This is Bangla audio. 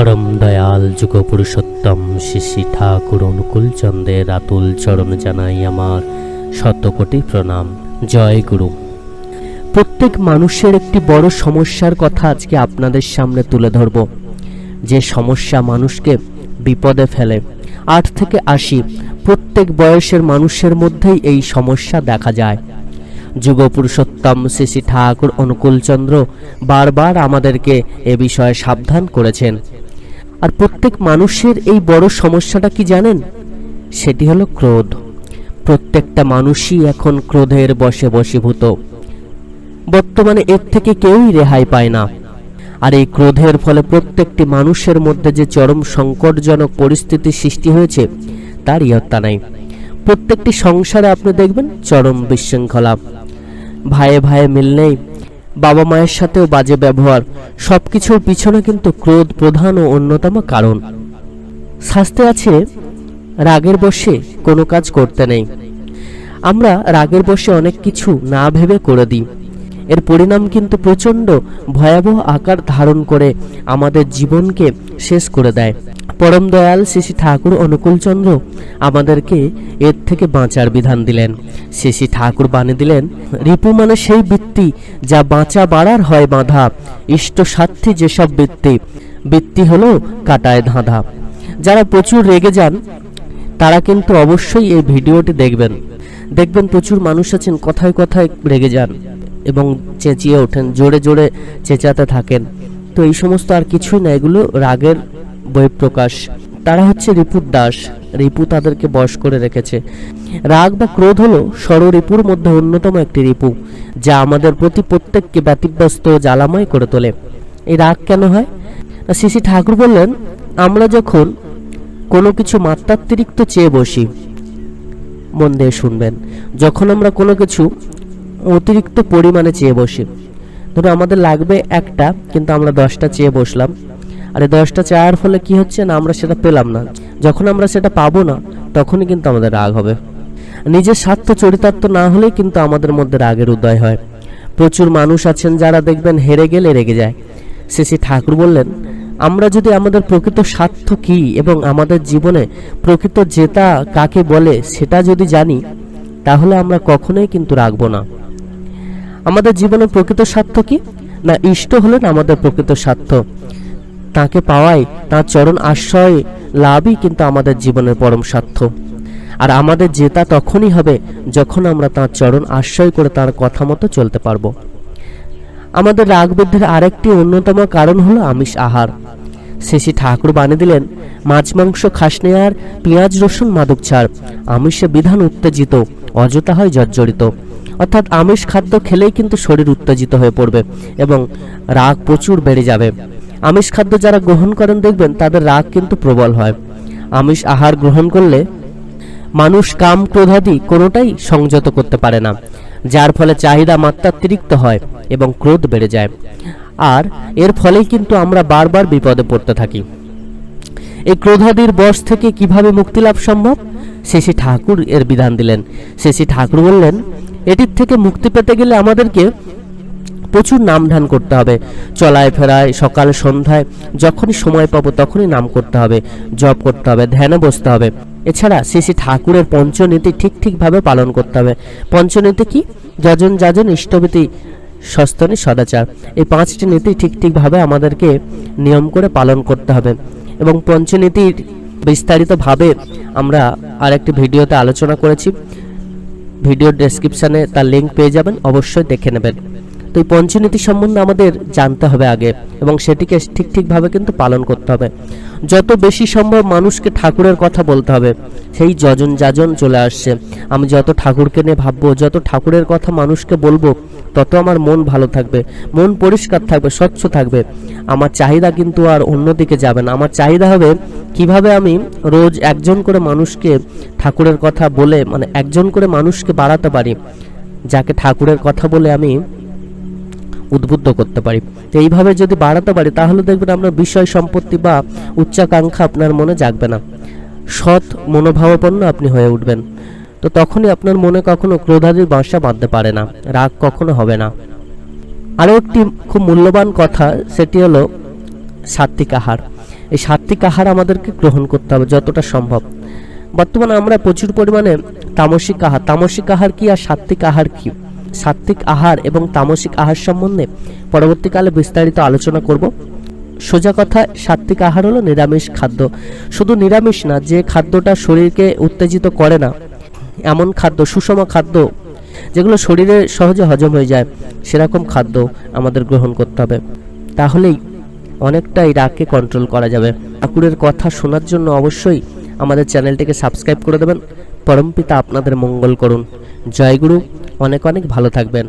পরম দয়াল যুগ পুরুষোত্তম শিশি ঠাকুর অনুকূল চন্দ্রের আতুল চরণ জানাই আমার শতকোটি প্রণাম। জয় গুরু। প্রত্যেক মানুষের একটি বড় সমস্যার কথা আজকে আপনাদের সামনে তুলে ধরব। যে সমস্যা মানুষকে বিপদে ফেলে, আট থেকে আশি প্রত্যেক বয়সের মানুষের মধ্যেই এই সমস্যা দেখা যায়। যুগ পুরুষোত্তম শ্রী ঠাকুর অনুকূলচন্দ্র বারবার আমাদেরকে এ বিষয়ে সাবধান করেছেন। আর প্রত্যেক মানুষের এই বড় সমস্যাটা কি জানেন? সেটি হলো ক্রোধ। প্রত্যেকটা মানুষই এখন ক্রোধের বশে বশীভূত। বর্তমানে এর থেকে কেউই রেহাই পায় না। আর এই ক্রোধের ফলে প্রত্যেকটি মানুষের মধ্যে যে চরম সংকটজনক পরিস্থিতি সৃষ্টি হয়েছে তার ইয়ত্তা নাই। প্রত্যেকটি সংসারে আপনি দেখবেন চরম বিশৃঙ্খলা। ভাইয়ে ভাইয়ে মিল নেই। বাবা মায়ের সাথেও বাজে ব্যবহার। সব কিছুর পিছনে কিন্তু ক্রোধ প্রধান ও অন্যতম কারণ। শাস্তে আছে, রাগের বশে কোনো কাজ করতে নেই। আমরা রাগের বশে অনেক কিছু না ভেবে করে দিই। এর পরিণাম কিন্তু প্রচণ্ড ভয়াবহ আকার ধারণ করে আমাদের জীবনকে শেষ করে দেয়। পরম দয়াল শ্রী ঠাকুর অনুকূলচন্দ্র আমাদেরকে এর থেকে বাঁচার বিধান দিলেন। শ্রী ঠাকুর বানিয়ে দিলেন, রিপু মানে সেই বৃত্তি যা বাঁচা বাড়ার হয় বাঁধা, ইষ্ট স্বার্থী যেসব বৃত্তি। বৃত্তি হলো কাটায় ধাঁধা। যারা প্রচুর রেগে যান, তারা কিন্তু অবশ্যই এই ভিডিওটি দেখবেন। দেখবেন প্রচুর মানুষ আছেন, কথায় কথায় রেগে যান এবং চেঁচিয়ে ওঠেন, জোরে জোরে চেঁচাতে থাকেন। তো এই সমস্ত আর কিছুই না, এগুলো রাগের বহিঃপ্রকাশ। তারা হচ্ছে রিপুর দাস। রিপু তাদেরকে বশ করে রেখেছে। রাগ বা ক্রোধ হলো রিপুর মধ্যে অন্যতম একটি রিপু, যা আমাদের প্রতি প্রত্যেককে ব্যতিব্যস্ত জ্বালাময় করে তোলে। এই রাগ কেন হয়? শ্রী ঠাকুর বললেন, আমরা যখন কোনো কিছু মাত্রাতিরিক্ত চেয়ে বসি, মন দিয়ে শুনবেন, যখন আমরা কোনো কিছু অতিরিক্ত পরিমাণে চেয়ে বসি, ধরো আমাদের লাগবে একটা, কিন্তু আমরা দশটা চেয়ে বসলাম আর এই দশটা চাওয়ার ফলে কি হচ্ছে না, আমরা সেটা পেলাম না। যখন আমরা সেটা পাবো না, তখনই কিন্তু আমাদের রাগ হবে। নিজের স্বার্থ চরিতার্থ না হলেই কিন্তু আমাদের মধ্যে রাগের উদয় হয়। প্রচুর মানুষ আছেন যারা দেখবেন হেরে গেলে রেগে যায়। শ্রী ঠাকুর বললেন, আমরা যদি আমাদের প্রকৃত স্বার্থ কি এবং আমাদের জীবনে প্রকৃত জেতা কাকে বলে সেটা যদি জানি, তাহলে আমরা কখনোই কিন্তু রাখব না। আমাদের জীবনে প্রকৃত স্বার্থ কি? না, ইষ্ট হলেন আমাদের প্রকৃত স্বার্থ। তাকে পাওয়াই তার চরণ আশ্রয় লাভই কিন্তু আমাদের জীবনের পরম স্বার্থ আর আমাদের জেতা তখনই হবে যখন আমরা তার চরণ আশ্রয় করে তার কথা মতো চলতে পারব। আমাদের রাগ বৃদ্ধির আরেকটি অন্যতম কারণ হলো আমিষ আহার। শেষে ঠাকুর বানিয়ে দিলেন মাছ, মাংস খাস আর পেঁয়াজ, রসুন, মাদক ছাড়। আমিষে বিধান উত্তেজিত অযথা হয় জর্জরিত। অর্থাৎ আমিষ খাদ্য খেলেই কিন্তু শরীর উত্তেজিত হয়ে পড়বে এবং রাগ প্রচুর বেড়ে যাবে। আমিষ খাদ্য যারা গ্রহণ করেন দেখবেন তাদের রাগ কিন্তু প্রবল হয়। আমিষ আহার গ্রহণ করলে মানুষ কাম ক্রোধাদি কোনোটাই সংযত করতে পারে না, যার ফলে চাহিদা মাত্রাতিরিক্ত হয় এবং ক্রোধ বেড়ে যায়। আর এর ফলেই কিন্তু আমরা বারবার বিপদে পড়তে থাকি। এই ক্রোধাদির বশ থেকে কীভাবে মুক্তি লাভ সম্ভব? শেষে ঠাকুর এর বিধান দিলেন। শেষে ঠাকুর বললেন, এটির থেকে মুক্তি পেতে গেলে আমাদেরকে প্রচুর নাম ধ্যান করতে হবে। চলায় ফেরায়, সকাল, সন্ধ্যায় যখনই সময় পাবো তখনই নাম করতে হবে, জপ করতে হবে, ধ্যানে বসতে হবে। এছাড়া শ্রী শ্রী ঠাকুরের পঞ্চনীতি ঠিক ঠিকভাবে পালন করতে হবে। পঞ্চনীতি কি? যজন যাজন ইষ্টভীতি সস্তনী সদাচার। এই পাঁচটি নীতি ঠিক ঠিকভাবে আমাদেরকে নিয়ম করে পালন করতে হবে। এবং পঞ্চনীতির বিস্তারিতভাবে আমরা আরেকটি ভিডিওতে আলোচনা করেছি। ভিডিওর ডেসক্রিপশানে তার লিঙ্ক পেয়ে যাবেন, অবশ্যই দেখে নেবেন। তো এই পঞ্চনীতি সম্বন্ধে আমাদের জানতে হবে আগে এবং সেটিকে ঠিক ঠিকভাবে কিন্তু পালন করতে হবে। যত বেশি সম্ভব মানুষকে ঠাকুরের কথা বলতে হবে, সেই যজন যাজন চলে আসছে। আমি যত ঠাকুরকে নিয়ে ভাববো, যত ঠাকুরের কথা মানুষকে বলব, তত আমার মন ভালো থাকবে, মন পরিষ্কার থাকবে, স্বচ্ছ থাকবে। আমার চাহিদা কিন্তু আর অন্যদিকে যাবে না। আমার চাহিদা হবে কীভাবে আমি রোজ একজন করে মানুষকে ঠাকুরের কথা বলে মানে একজন করে মানুষকে বাড়াতে পারি, যাকে ঠাকুরের কথা বলে আমি উদ্বুদ্ধ করতে পারি। তো এইভাবে যদি বাড়াতে পারি, তাহলে দেখবেন আপনার বিষয় সম্পত্তি বা উচ্চাকাঙ্ক্ষা আপনার মনে জাগবে না। সৎ মনোভাবাপন্ন আপনি হয়ে উঠবেন। তো তখনই আপনার মনে কখনো ক্রোধাদির বাসা বাঁধতে পারে না, রাগ কখনো হবে না। আরও একটি খুব মূল্যবান কথা, সেটি হলো সাত্বিক আহার। এই সাত্বিক আহার আমাদেরকে গ্রহণ করতে হবে যতটা সম্ভব। বর্তমানে আমরা প্রচুর পরিমাণে তামসিক আহার। তামসিক আহার কি আর সাত্বিক আহার কি? সাত্বিক আহার এবং তামসিক আহার সম্বন্ধে পরবর্তীকালে বিস্তারিত আলোচনা করব। সোজা কথা সাত্বিক আহার হলো নিরামিষ খাদ্য। শুধু নিরামিষ না, যে খাদ্যটা শরীরকে উত্তেজিত করে না, এমন খাদ্য, সুষম খাদ্য, যেগুলো শরীরে সহজে হজম হয়ে যায়, সেরকম খাদ্য আমাদের গ্রহণ করতে হবে। তাহলেই অনেকটা এই রাগকে কন্ট্রোল করা যাবে। ঠাকুরের কথা শোনার জন্য অবশ্যই আমাদের চ্যানেলটিকে সাবস্ক্রাইব করে দেবেন। পরমপিতা আপনাদের মঙ্গল করুন। জয়গুরু অনেক অনেক ভালো থাকবেন।